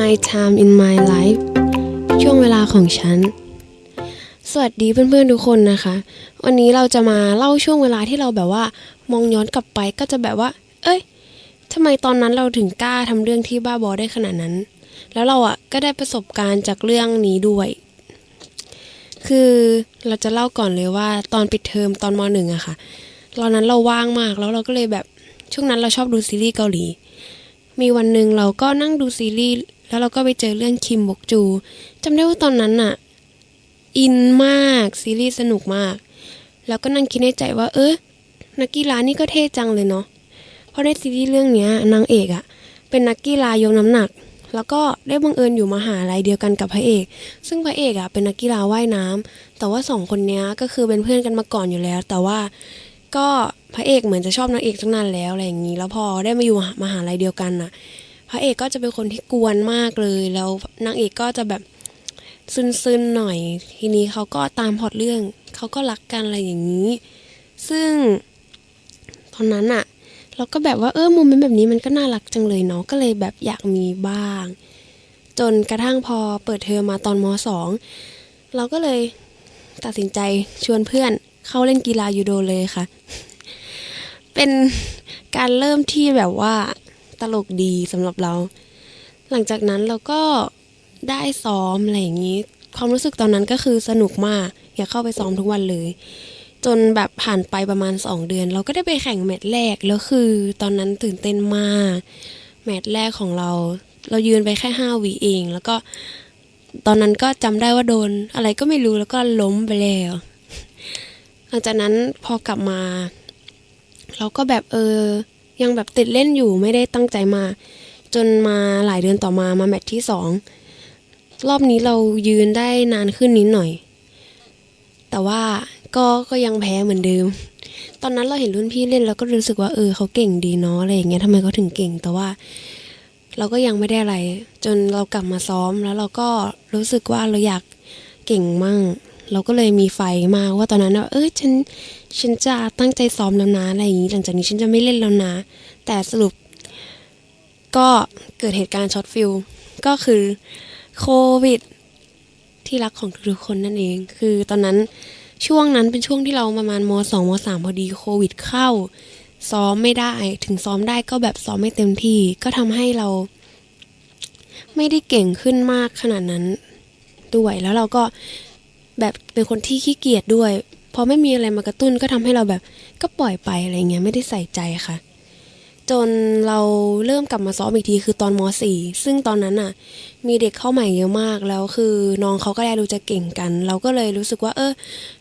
My time in my life ช่วงเวลาของฉัน สวัสดีเพื่อนๆทุกคนนะคะ วันนี้เราจะมาเล่าช่วงเวลาที่เราแบบว่า มองย้อนกลับไปก็จะแบบว่า เอ้ยทำไมตอนนั้นเราถึงกล้าทำเรื่องที่บ้าบอได้ขนาดนั้น แล้วเราอะก็ได้ประสบการณ์จากเรื่องนี้ด้วย คือเราจะเล่าก่อนเลยว่าตอนปิดเทอมตอนมหนึ่งอะค่ะตอนนั้นเราว่างมากแล้วเราก็เลยแบบช่วงนั้นเราชอบดูซีรีส์เกาหลี มีวันหนึ่งเราก็นั่งดูซีรีส์แล้วเราก็ไปเจอเรื่องคิมบกจูจำได้ว่าตอนนั้นน่ะอินมากซีรีส์สนุกมาก แล้วก็นั่งคิดในใจว่าเออนักกีฬานี่ก็เท่จังเลยเนาะเพราะในซีรีส์เรื่องเนี้ยนางเอกอะเป็นนักกีฬายกน้ำหนัก แล้วก็ได้บังเอิญอยู่มหาลัยเดียวกันกับพระเอก ซึ่งพระเอกอะเป็นนักกีฬาว่ายน้ำแต่ว่าสองคนนี้ก็คือเป็นเพื่อนกันมาก่อนอยู่แล้ว แต่ว่าก็ พระเอกเหมือนจะชอบนางเอกตั้งนานแล้วอะไรอย่างนี้ แล้วพอได้มาอยู่มหาลัยเดียวกันน่ะ พระเอกก็จะเป็นคนที่กวนมากเลย แล้วนางเอกก็จะแบบซึนๆหน่อย ทีนี้เขาก็ตามพอตเรื่องเขาก็รักกันอะไรอย่างนี้ ซึ่งตอนนั้นอะเราก็แบบว่าเออโมเมนแบบนี้มันก็น่ารักจังเลยเนาะก็เลยแบบอยากมีบ้าง จนกระทั่งพอเปิดเทอมมาตอนมสองเราก็เลยตัดสินใจชวนเพื่อนเข้าเล่นกีฬายูโดเลยค่ะ เป็นการเริ่มที่แบบว่าตลกดีสำหรับเรา หลังจากนั้นเราก็ได้ซ้อมอะไรอย่างนี้ ความรู้สึกตอนนั้นก็คือสนุกมาก อยากเข้าไปซ้อมทุกวันเลย จนแบบผ่านไปประมาณ 2 เดือน เราก็ได้ไปแข่งแมตช์แรกแล้วคือ ตอนนั้นตื่นเต้นมาก แมตช์แรกของเรา เรายืนไปแค่5วิเอง แล้วก็ตอนนั้นก็จำได้ว่าโดน อะไรก็ไม่รู้แล้วก็ล้มไปแล้ว หลังจากนั้นพอกลับมา เราก็แบบเออ ยังแบบติดเล่นอยู่ไม่ได้ตั้งใจมา จนมาหลายเดือนต่อมามาแมตช์ที่สองรอบนี้เรายืนได้นานขึ้นนิดหน่อย แต่ว่าก็ก็ยังแพ้เหมือนเดิม ตอนนั้นเราเห็นรุ่นพี่เล่นแล้วก็รู้สึกว่าเออเขาเก่งดีเนาะอะไรอย่างเงี้ยทำไมเขาถึงเก่ง แต่ว่า เราก็ยังไม่ได้อะไร จนเรากลับมาซ้อมแล้วเราก็รู้สึกว่าเราอยากเก่งมั่ง เราก็เลยมีไฟมากว่าตอนนั้นว่าเออฉันฉันจะตั้งใจซ้อมแล้วนะอะไรอย่างนี้ หลังจากนี้ฉันจะไม่เล่นแล้วนะ แต่สรุป ก็เกิดเหตุการณ์ช็อตฟิลก็คือโควิด ที่รักของทุกๆคนนั่นเอง คือตอนนั้นช่วงนั้นเป็นช่วงที่เราประมาณมสองมสามพอดีโควิดเข้า ซ้อมไม่ได้ถึงซ้อมได้ก็แบบซ้อมไม่เต็มที่ ก็ทำให้เรา ไม่ได้เก่งขึ้นมากขนาดนั้นด้วยแล้วเราก็ แบบเป็นคนที่ขี้เกียจด้วยพอไม่มีอะไรมากระตุ้นก็ทำให้เราแบบก็ปล่อยไปอะไรเงี้ยไม่ได้ใส่ใจค่ะ จนเราเริ่มกลับมาซ้อมอีกทีคือตอนม .4 ซึ่งตอนนั้นน่ะ มีเด็กเข้าใหม่เยอะมากแล้วคือน้องเขาก็ได้ดูจะเก่งกัน เราก็เลยรู้สึกว่า เออ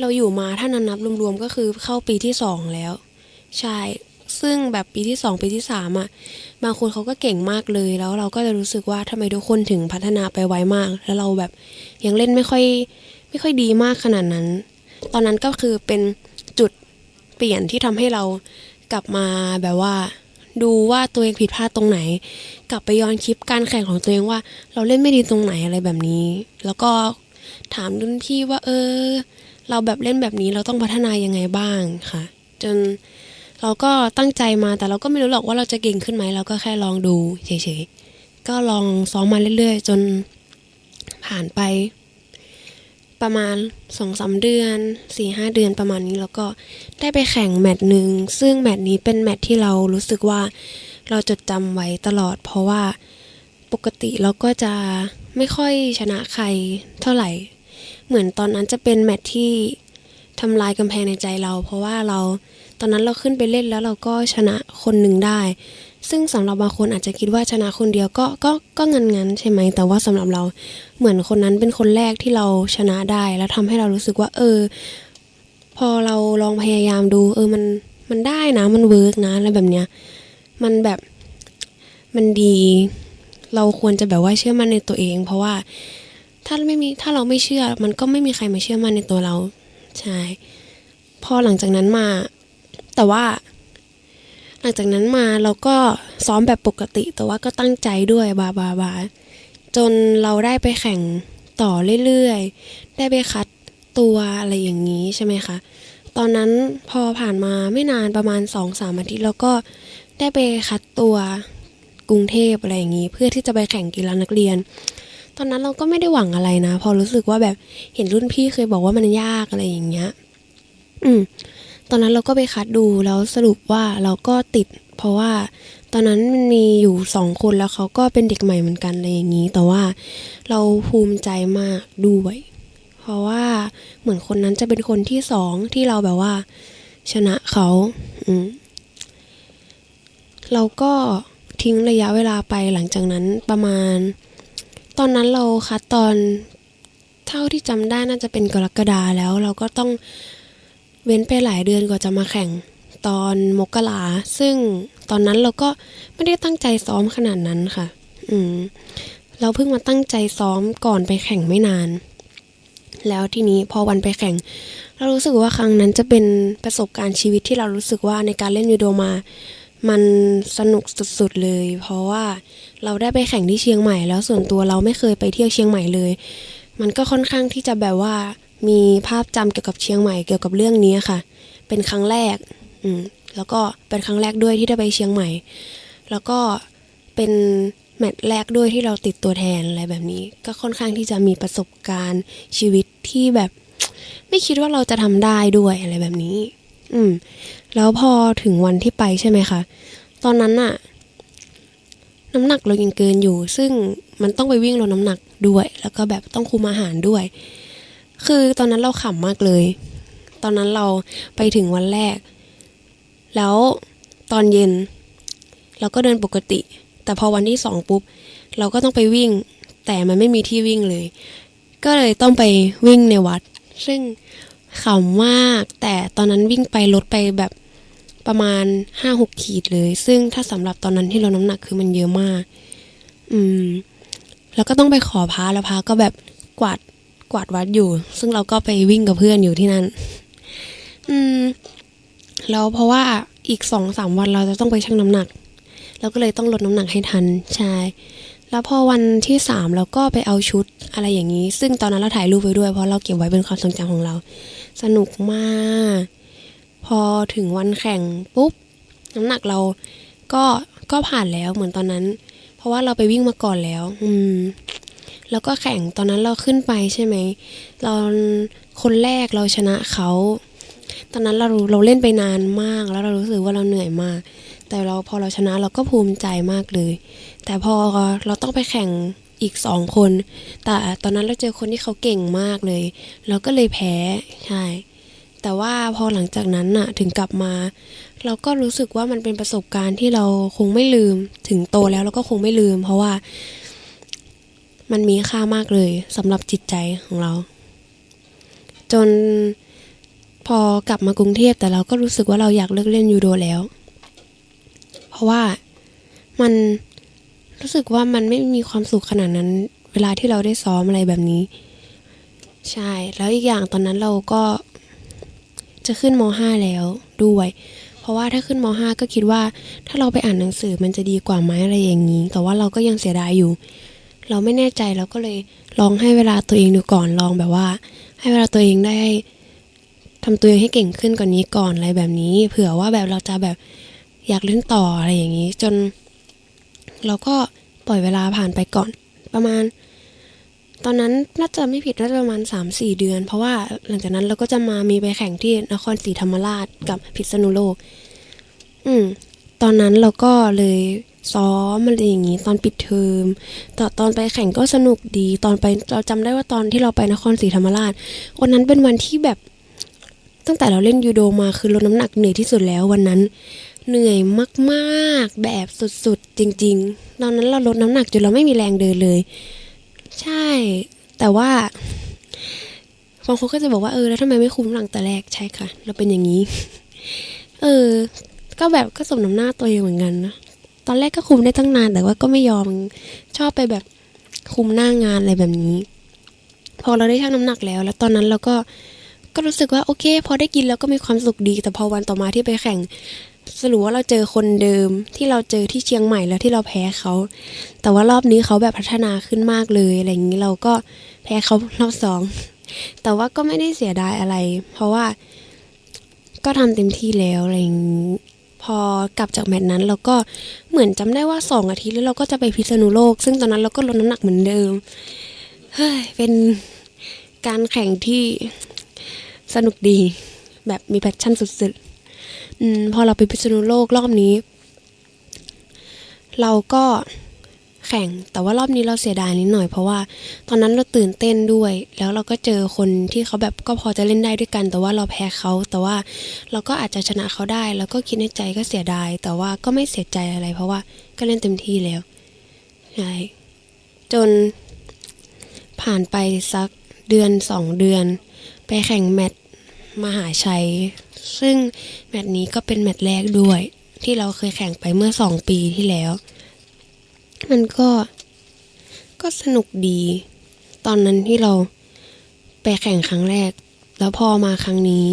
เราอยู่มาถ้านับนับรวมๆก็คือเข้าปีที่สองแล้ว ใช่ซึ่งแบบปีที่สองปีที่สามอะบางคนเขาก็เก่งมากเลย แล้วเราก็จะรู้สึกว่าทำไมทุกคนถึงพัฒนาไปไวมาก แล้วเราแบบยังเล่นไม่ค่อย ไม่ค่อยดีมากขนาดนั้น ตอนนั้นก็คือเป็นจุดเปลี่ยนที่ทำให้เรากลับมาแบบว่า ดูว่าตัวเองผิดพลาดตรงไหน กลับไปย้อนคลิปการแข่งของตัวเองว่า เราเล่นไม่ดีตรงไหนอะไรแบบนี้ แล้วก็ถามรุ่นพี่ว่า เออ เราแบบเล่นแบบนี้เราต้องพัฒนายังไงบ้างค่ะ จนเราก็ตั้งใจมาแต่เราก็ไม่รู้หรอกว่าเราจะเก่งขึ้นไหมเราก็แค่ลองดูเฉยๆก็ลองซ้อมมาเรื่อยๆ จนผ่านไป ประมาณสองสาเดือนสี่ห้าเดือนประมาณนี้แล้วก็ได้ไปแข่งแมตช์หนึ่งซึ่งแมตช์นี้เป็นแมตช์ที่เรารู้สึกว่าเราจดจำไว้ตลอด เพราะว่าปกติเราก็จะไม่ค่อยชนะใครเท่าไหร่ เหมือนตอนนั้นจะเป็นแมตช์ที่ทำลายกำแพงในใจเรา เพราะว่าเราตอนนั้นเราขึ้นไปเล่นแล้วเราก็ชนะคนหนึ่งได้ ซึ่งสำหรับบางคนอาจจะคิดว่าชนะคนเดียวก็ก็ก็งันงันใช่ไหมแต่ว่าสำหรับเราเหมือนคนนั้นเป็นคนแรกที่เราชนะได้ แล้วทำให้เรารู้สึกว่า เออ พอเราลองพยายามดู เออมันมันได้นะ มันเวิร์กนะอะไรแบบเนี้ย มันแบบมันดี เราควรจะแบบว่าเชื่อมั่นในตัวเอง เพราะว่าถ้าไม่มีถ้าเราไม่เชื่อ มันก็ไม่มีใครมาเชื่อมั่นในตัวเราใช่พอหลังจากนั้นมา แต่ว่า หลังจากนั้นมาเราก็ซ้อมแบบปกติ แต่ว่าก็ตั้งใจด้วยบาบาบาจนเราได้ไปแข่งต่อเรื่อยๆ ได้ไปคัดตัวอะไรอย่างนี้ใช่ไหมคะ ตอนนั้นพอผ่านมาไม่นานประมาณสองสามอาทิตย์เราก็ได้ไปคัดตัวกรุงเทพอะไรอย่างนี้ เพื่อที่จะไปแข่งกีฬานักเรียน ตอนนั้นเราก็ไม่ได้หวังอะไรนะ พอรู้สึกว่าแบบเห็นรุ่นพี่เคยบอกว่ามันยากอะไรอย่างเงี้ย อืม ตอนนั้นเราก็ไปคัดดูแล้วสรุปว่าเราก็ติด เพราะว่าตอนนั้นมันมีอยู่สองคนแล้วเขาก็เป็นเด็กใหม่เหมือนกันอะไรอย่างนี้ แต่ว่าเราภูมิใจมากด้วย เพราะว่าเหมือนคนนั้นจะเป็นคนที่สองที่เราแบบว่า ชนะเขาอืมเราก็ทิ้งระยะเวลาไปหลังจากนั้นประมาณ ตอนนั้นเราคัดตอนเท่าที่จำได้น่าจะเป็นกรกฎาแล้ว เราก็ต้อง เว้นไปหลายเดือนกว่าจะมาแข่งตอนมกราซึ่งตอนนั้นเราก็ไม่ได้ตั้งใจซ้อมขนาดนั้นค่ะ อืม เราเพิ่งมาตั้งใจซ้อมก่อนไปแข่งไม่นาน แล้วทีนี้พอวันไปแข่ง เรารู้สึกว่าครั้งนั้นจะเป็นประสบการณ์ชีวิตที่เรารู้สึกว่าในการเล่นยูโดมา มันสนุกสุดๆเลย เพราะว่าเราได้ไปแข่งที่เชียงใหม่ แล้วส่วนตัวเราไม่เคยไปเที่ยวเชียงใหม่เลย มันก็ค่อนข้างที่จะแบบว่า มีภาพจำเกี่ยวกับเชียงใหม่เกี่ยวกับเรื่องนี้ค่ะ เป็นครั้งแรกอืมแล้วก็เป็นครั้งแรกด้วยที่ได้ไปเชียงใหม่ แล้วก็เป็นแมตช์แรกด้วยที่เราติดตัวแทนอะไรแบบนี้ ก็ค่อนข้างที่จะมีประสบการณ์ชีวิตที่แบบ ไม่คิดว่าเราจะทำได้ด้วยอะไรแบบนี้ อืม แล้วพอถึงวันที่ไปใช่ไหมคะตอนนั้นน่ะน้ำหนักเรายังเกินอยู่ ซึ่งมันต้องไปวิ่งลดน้ำหนักด้วย แล้วก็แบบต้องคุมอาหารด้วย คือตอนนั้นเราขำมากเลย ตอนนั้นเราไปถึงวันแรก แล้วตอนเย็น เราก็เดินปกติ แต่พอวันที่สองปุ๊บ เราก็ต้องไปวิ่ง แต่มันไม่มีที่วิ่งเลย ก็เลยต้องไปวิ่งในวัด ซึ่งขำมาก แต่ตอนนั้นวิ่งไปลดไปแบบประมาณห้าหกขีดเลย ซึ่งถ้าสำหรับตอนนั้นที่เราน้ำหนักคือมันเยอะมาก อืม แล้วก็ต้องไปขอพระแล้วพระก็แบบกวาด กวาดวัดอยู่ ซึ่งเราก็ไปวิ่งกับเพื่อนอยู่ที่นั่น อืม แล้วเพราะว่าอีกสองสามวันเราจะต้องไปชั่งน้ำหนัก เราก็เลยต้องลดน้ำหนักให้ทัน ใช่ แล้วพอวันที่สามเราก็ไปเอาชุดอะไรอย่างนี้ ซึ่งตอนนั้นเราถ่ายรูปไว้ด้วย เพราะเราเก็บไว้เป็นความทรงจำของเรา สนุกมาก พอถึงวันแข่งปุ๊บ น้ำหนักเราก็ก็ผ่านแล้วเหมือนตอนนั้น เพราะว่าเราไปวิ่งมาก่อนแล้ว อืม แล้วก็แข่งตอนนั้นเราขึ้นไปใช่ไหมเราคนแรกเราชนะเขาตอนนั้นเราเราเล่นไปนานมาก แล้วเรารู้สึกว่าเราเหนื่อยมาก แต่เราพอเราชนะเราก็ภูมิใจมากเลย แต่พอเราต้องไปแข่งอีกสองคน แต่ตอนนั้นเราเจอคนที่เขาเก่งมากเลย เราก็เลยแพ้ใช่แต่ว่าพอหลังจากนั้นน่ะถึงกลับมา เราก็รู้สึกว่ามันเป็นประสบการณ์ที่เราคงไม่ลืม ถึงโตแล้วเราก็คงไม่ลืม เพราะว่า มันมีค่ามากเลยสำหรับจิตใจของเรา จนพอกลับมากรุงเทพแต่เราก็รู้สึกว่าเราอยากเลิกเล่นยูโดแล้ว เพราะว่ามันรู้สึกว่ามันไม่มีความสุขขนาดนั้น เวลาที่เราได้ซ้อมอะไรแบบนี้ ใช่ แล้วอีกอย่างตอนนั้นเราก็จะขึ้นม .5 แล้วด้วย เพราะว่าถ้าขึ้นม .5 ก็คิดว่า ถ้าเราไปอ่านหนังสือมันจะดีกว่าไหมอะไรอย่างนี้ แต่ว่าเราก็ยังเสียดายอยู่ เราไม่แน่ใจเราก็เลยลองให้เวลาตัวเองดูก่อนลองแบบว่า ให้เวลาตัวเองได้ทำตัวเองให้เก่งขึ้นกว่านนี้ก่อนอะไรแบบนี้ เผื่อว่าแบบเราจะแบบอยากเล่นต่ออะไรอย่างนี้ จน เราก็ปล่อยเวลาผ่านไปก่อนประมาณ ตอนนั้นน่าจะไม่ผิดน่าจะประมาณสามสี่เดือน เพราะว่าหลังจากนั้นเราก็จะมามีไปแข่งที่นครศรีธรรมราชกับพิษณุโลก อืมตอนนั้นเราก็เลย ซ้อมอะไรอย่างนี้ตอนปิดเทอมตอตอนไปแข่งก็สนุกดี ตอนไปเราจำได้ว่าตอนที่เราไปนครศรีธรรมราช วันนั้นเป็นวันที่แบบตั้งแต่เราเล่นยูโดมาคือลดน้ำหนักเหนื่อยที่สุดแล้ววันนั้น เหนื่อยมากๆแบบสุดๆจริง ๆ ตอนนั้นเราลดน้ำหนักจนเราไม่มีแรงเดินเลย ใช่ แต่ว่าบางคนก็จะบอกว่าเออแล้วทำไมไม่คุมน้ำหนักแต่แรกใช่ค่ะ เราเป็นอย่างนี้ เออ ก็แบบก็สมน้ำหน้าตัวเองเหมือนกันนะ ตอนแรกก็คุมได้ตั้งนานแต่ว่าก็ไม่ยอมชอบไปแบบคุมหน้างานอะไรแบบนี้ พอเราได้ชั่งน้ำหนักแล้ว แล้วตอนนั้นเราก็ก็รู้สึกว่าโอเค พอได้กินแล้วก็มีความสุขดี แต่พอวันต่อมาที่ไปแข่งสรุปว่าเราเจอคนเดิมที่เราเจอที่เชียงใหม่แล้วที่เราแพ้เขา แต่ว่ารอบนี้เขาแบบพัฒนาขึ้นมากเลยอะไรอย่างนี้เราก็แพ้เขารอบสอง แต่ว่าก็ไม่ได้เสียดายอะไร เพราะว่าก็ทำเต็มที่แล้วอะไรอย่างนี้ พอกลับจากแมตช์นั้นเราก็เหมือนจำได้ว่าสองอาทิตย์แล้วเราก็จะไปพิษณุโลก ซึ่งตอนนั้นเราก็ลดน้ำหนักเหมือนเดิมเฮ้ยเป็นการแข่งที่สนุกดีแบบมีแพชชั่นสุดๆอมพอเราไปพิษณุโลกรอบนี้ เราก็ แข่ง แต่ว่ารอบนี้เราเสียดายนิดหน่อยเพราะว่า ตอนนั้นเราตื่นเต้นด้วย แล้วเราก็เจอคนที่เขาแบบก็พอจะเล่นได้ด้วยกัน แต่ว่าเราแพ้เขาแต่ว่าเราก็อาจจะชนะเขาได้ แล้วก็คิดในใจก็เสียดาย แต่ว่าก็ไม่เสียใจอะไร เพราะว่าก็เล่นเต็มที่แล้วใช่จนผ่านไปสักเดือนสองเดือน ไปแข่งแมตช์มหาชัย ซึ่งแมตช์นี้ก็เป็นแมตช์แรกด้วย ที่เราเคยแข่งไปเมื่อสองปีที่แล้ว มันก็ก็สนุกดี ตอนนั้นที่เราไปแข่งครั้งแรก แล้วพอมาครั้งนี้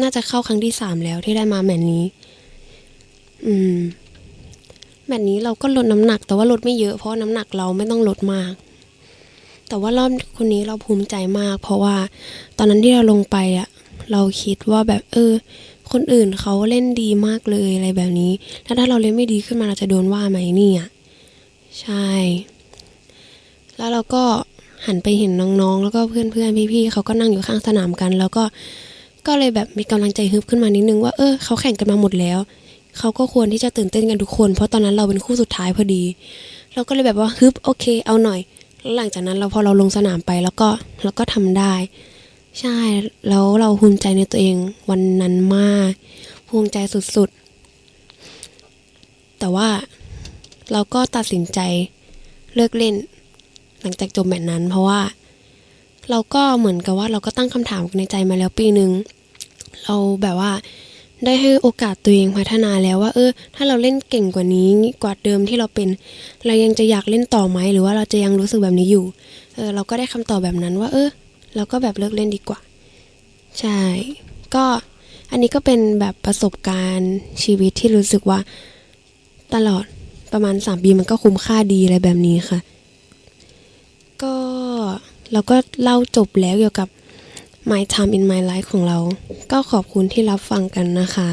น่าจะเข้าครั้งที่สามแล้วที่ได้มาแมตช์นี้ อืมแมตช์นี้เราก็ลดน้ำหนัก แต่ว่าลดไม่เยอะเพราะน้ำหนักเราไม่ต้องลดมาก แต่ว่ารอบคนนี้เราภูมิใจมาก เพราะว่าตอนนั้นที่เราลงไปอะเราคิดว่าแบบเออ คนอื่นเขาเล่นดีมากเลยอะไรแบบนี้ แล้วถ้าเราเล่นไม่ดีขึ้นมาเราจะโดนว่าไหมเนี่ย ใช่ แล้วเราก็หันไปเห็นน้องๆ แล้วก็เพื่อนๆ พี่ๆเขาก็นั่งอยู่ข้างสนามกัน แล้วก็ก็เลยแบบมีกำลังใจฮึบขึ้นมานิดนึงว่าเออเขาแข่งกันมาหมดแล้วเขาก็ควรที่จะตื่นเต้นกันทุกคน เพราะตอนนั้นเราเป็นคู่สุดท้ายพอดี เราก็เลยแบบว่าฮึบโอเค เอาหน่อยแล้วหลังจากนั้นเราพอเราลงสนามไปแล้วก็เราก็ทำได้ ใช่แล้วเราภูมิใจในตัวเองวันนั้นมาก ภูมิใจสุดๆ แต่ว่า เราก็ตัดสินใจเลิกเล่น หลังจากจบแมตช์นั้น เพราะว่า เราก็เหมือนกับว่าเราก็ตั้งคำถามในใจมาแล้วปีหนึ่งเราแบบว่าได้ให้โอกาสตัวเองพัฒนาแล้วว่า เออ ถ้าเราเล่นเก่งกว่านี้กว่าเดิมที่เราเป็น เรายังจะอยากเล่นต่อไหมหรือว่าเราจะยังรู้สึกแบบนี้อยู่ เออ เราก็ได้คำตอบแบบนั้นว่า เออ เราก็แบบเลิกเล่นดีกว่า ใช่ ก็อันนี้ก็เป็นแบบประสบการณ์ชีวิตที่รู้สึกว่าตลอด ประมาณสามปีมันก็คุ้มค่าดีอะไรแบบนี้ค่ะ ก็เราก็เล่าจบแล้วเกี่ยวกับ My Time in My Life ของเรา ก็ขอบคุณที่รับฟังกันนะคะ